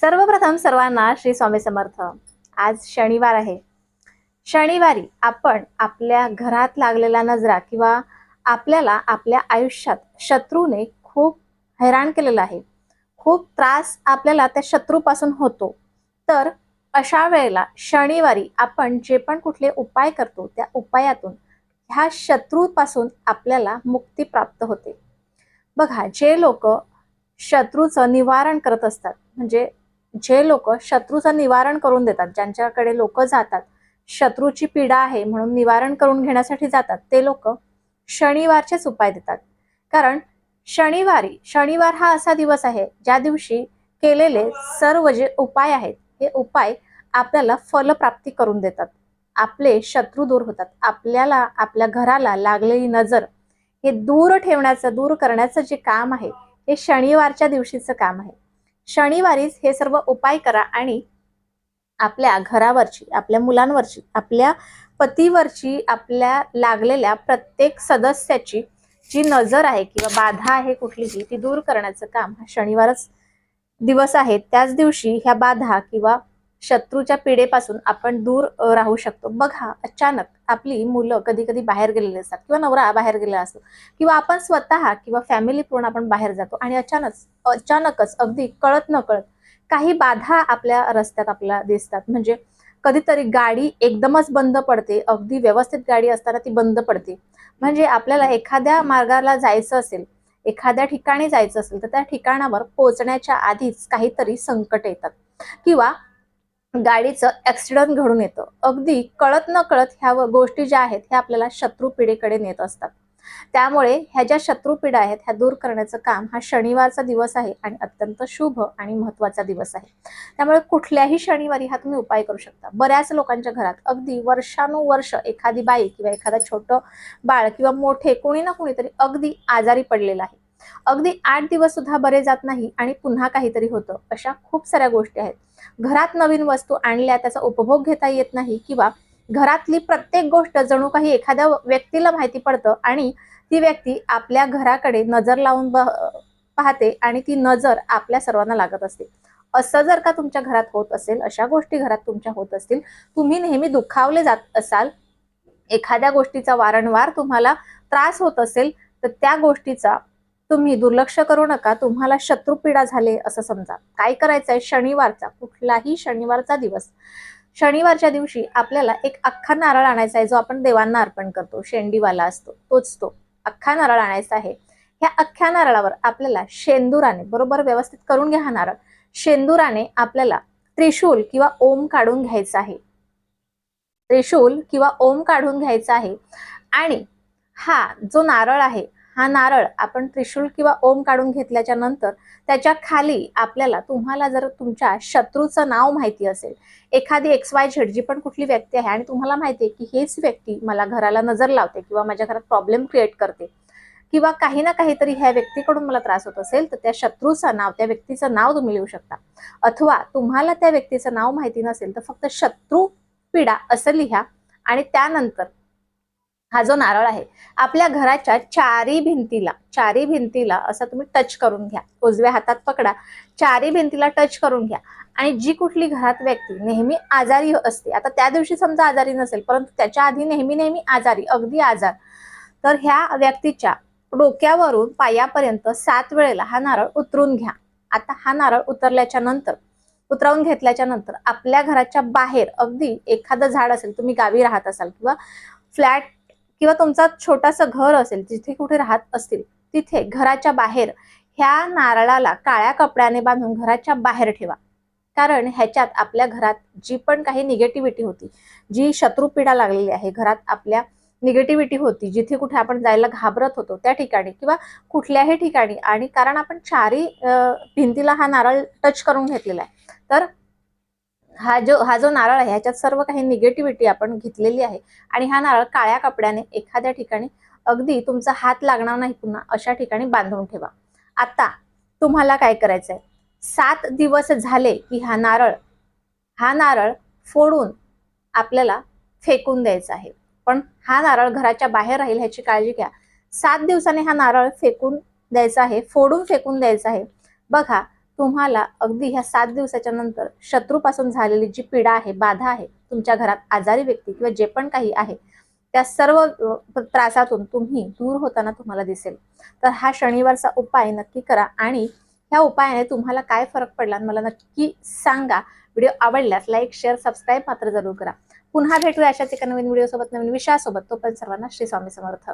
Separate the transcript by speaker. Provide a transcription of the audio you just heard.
Speaker 1: सर्वप्रथम सर्वांना श्री स्वामी समर्थ. आज शनिवार आहे. शनिवारी आपण आपल्या घरात लागलेला नजरा किंवा आपल्याला आपल्या आयुष्यात शत्रूने खूप हैराण केलेलं आहे. खूप त्रास आपल्याला त्या शत्रूपासून होतो. तर अशा वेळेला शनिवारी आपण जे पण कुठले उपाय करतो त्या उपायातून ह्या शत्रूपासून आपल्याला मुक्ती प्राप्त होते. बघा जे लोक शत्रूचं निवारण करत असतात म्हणजे जे लोक शत्रूचं निवारण करून देतात ज्यांच्याकडे लोक जातात शत्रूची पीडा आहे म्हणून निवारण करून घेण्यासाठी जातात ते लोक शनिवारचेच उपाय देतात. कारण शनिवारी शनिवार हा असा दिवस आहे ज्या दिवशी केलेले सर्व जे उपाय आहेत हे उपाय आपल्याला फलप्राप्ती करून देतात. आपले शत्रू दूर होतात. आपल्याला आपल्या घराला लागलेली नजर हे दूर ठेवण्याचं दूर करण्याचं जे काम आहे हे शनिवारच्या दिवशीचं काम आहे. शनिवारीच हे सर्व उपाय करा आणि आपल्या घरावरची आपल्या मुलांवरची आपल्या पतीवरची आपल्या लागलेल्या प्रत्येक सदस्याची जी नजर आहे किंवा बाधा आहे कुठलीही ती दूर करण्याचं काम हा शनिवारच दिवस आहे. त्याच दिवशी ह्या बाधा किंवा शत्रूच्या पिढेपासून आपण दूर राहू शकतो. बघा अचानक आपली मुलं कधी कधी बाहेर गेलेली असतात किंवा नवरा बाहेर गेलेला असतो किंवा आपण स्वतः किंवा फॅमिली पूर्ण आपण बाहेर जातो आणि अचानक अचानकच अगदी कळत न कळत काही बाधा आपल्या रस्त्यात आपल्याला दिसतात. म्हणजे कधीतरी गाडी एकदमच बंद पडते अगदी व्यवस्थित गाडी असताना ती बंद पडते. म्हणजे आपल्याला एखाद्या मार्गाला जायचं असेल एखाद्या ठिकाणी जायचं असेल तर त्या ठिकाणावर पोहोचण्याच्या आधीच काहीतरी संकट येतात. किंवा गाडीचं ऍक्सिडेंट घडून येतं. अगदी कळत न कळत ह्या व- गोष्टी ज्या आहेत ह्या आपल्याला शत्रू पिढीकडे नेत असतात. त्यामुळे ह्या ज्या शत्रू पिढ्या आहेत ह्या दूर करण्याचं काम हा शनिवारचा दिवस आहे आणि अत्यंत शुभ आणि महत्त्वाचा दिवस आहे. त्यामुळे कुठल्याही शनिवारी हा तुम्ही उपाय करू शकता. बऱ्याच लोकांच्या घरात अगदी वर्षानुवर्ष एखादी बाई किंवा एखादा छोटं बाळ किंवा मोठे कोणी ना कोणीतरी अगदी आजारी पडलेलं आहे. अगदी आठ दिवस सुद्धा बरे जात नाही आणि पुन्हा काहीतरी होतं अशा खूप साऱ्या गोष्टी आहेत. घरात नवीन वस्तू आणल्या त्याचा उपभोग घेता येत नाही किंवा घरातली प्रत्येक गोष्ट जणू काही एखाद्या व्यक्तीला माहिती पडतं आणि ती व्यक्ती आपल्या घराकडे नजर लावून पाहते आणि ती नजर आपल्या सर्वांना लागत असते. असं जर का तुमच्या घरात होत असेल अशा गोष्टी घरात तुमच्या होत असतील तुम्ही नेहमी दुखावले जात असाल एखाद्या गोष्टीचा वारंवार तुम्हाला त्रास होत असेल तर त्या गोष्टीचा तुम्ही दुर्लक्ष करू नका तुम्हाला शत्रुपीडा झाले असं समजा. काय करायचंय? शनिवारचा कुठलाही शनिवारचा दिवस. शनिवारच्या दिवशी आपल्याला एक अख्खा नारळ आणायचा आहे जो आपण देवांना अर्पण करतो. शेंडीवाला असतो तोच तो. अख्खा नारळ आणायचा आहे. ह्या अख्ख्या नारळावर आपल्याला शेंदुराने बरोबर व्यवस्थित करून घ्या हा नारळ. शेंदुराने आपल्याला त्रिशूल किंवा ओम काढून घ्यायचा आहे. त्रिशूल किंवा ओम काढून घ्यायचा आहे. आणि हा जो नारळ आहे हा नारळ आपण त्रिशूल किंवा ओम काढून घेतल्याच्या नंतर त्याच्याखाली आपल्याला तुम्हाला जर तुमच्या शत्रूचं नाव माहिती असेल एखादी एक्स वाय झेड जी पण कुठली व्यक्ती आहे आणि तुम्हाला माहिती आहे की हेच व्यक्ती मला घराला नजर लावते किंवा माझ्या घरात प्रॉब्लेम क्रिएट करते किंवा काही ना काहीतरी ह्या व्यक्तीकडून मला त्रास होत असेल तर त्या शत्रूचं नाव त्या व्यक्तीचं नाव तुम्ही लिहू शकता. अथवा तुम्हाला त्या व्यक्तीचं नाव माहिती नसेल तर फक्त शत्रू पीडा असं लिहा आणि त्यानंतर हा जो नारळ आहे आपल्या घराच्या चारी भिंतीला चारी भिंतीला असं तुम्ही टच करून घ्या. उजव्या हातात पकडा चारी भिंतीला टच करून घ्या. आणि जी कुठली घरात व्यक्ती नेहमी आजारी असते आता त्या दिवशी समजा आजारी नसेल परंतु त्याच्या आधी नेहमी नेहमी आजारी अगदी आजार तर ह्या व्यक्तीच्या डोक्यावरून पायापर्यंत सात वेळेला हा नारळ उतरून घ्या. आता हा नारळ उतरल्याच्या नंतर उतरवून घेतल्याच्या नंतर आपल्या घराच्या बाहेर अगदी एखादं झाड असेल तुम्ही गावी राहत असाल किंवा फ्लॅट किंवा तुमचा छोटासा घर असेल जिथे कुठे राहत असतील तिथे घराच्या बाहेर ह्या नारळाला काळ्या कपड्याने बांधून घराच्या बाहेर ठेवा. कारण ह्याच्यात आपल्या घरात जी पण काही निगेटिव्हिटी होती जी शत्रुपीडा लागलेली आहे घरात आपल्या निगेटिव्हिटी होती जिथे कुठे आपण जायला घाबरत होतो त्या ठिकाणी किंवा कुठल्याही ठिकाणी आणि कारण आपण चारी भिंतीला हा नारळ टच करून घेतलेला आहे. तर हा जो हा जो नारळ आहे ह्याच्यात सर्व काही निगेटिव्हिटी आपण घेतलेली आहे. आणि हा नारळ काळ्या कपड्याने एखाद्या ठिकाणी अगदी तुमचा हात लागणार नाही पुन्हा अशा ठिकाणी बांधून ठेवा. आता तुम्हाला काय करायचं आहे सात दिवस झाले की हा नारळ हा नारळ फोडून आपल्याला फेकून द्यायचा आहे. पण हा नारळ घराच्या बाहेर राहील ह्याची काळजी घ्या. सात दिवसाने हा नारळ फेकून द्यायचा आहे फोडून फेकून द्यायचा आहे. बघा तुम्हाला अगदी ह्या सात दिवसाच्या नंतर शत्रूपासून झालेली जी पीडा आहे बाधा आहे तुमच्या घरात आजारी व्यक्ती किंवा जे पण काही आहे त्या सर्व त्रासातून तुम्ही दूर होताना तुम्हाला दिसेल. तर हा शनिवारचा उपाय नक्की करा आणि ह्या उपायाने तुम्हाला काय फरक पडला मला नक्की सांगा. व्हिडिओ आवडल्यास लाईक शेअर सबस्क्राईब मात्र जरूर करा. पुन्हा भेटूया अशाच एका नवीन व्हिडिओसोबत नवीन विषयासोबत. तोपर्यंत सर्वांना श्री स्वामी समर्थ.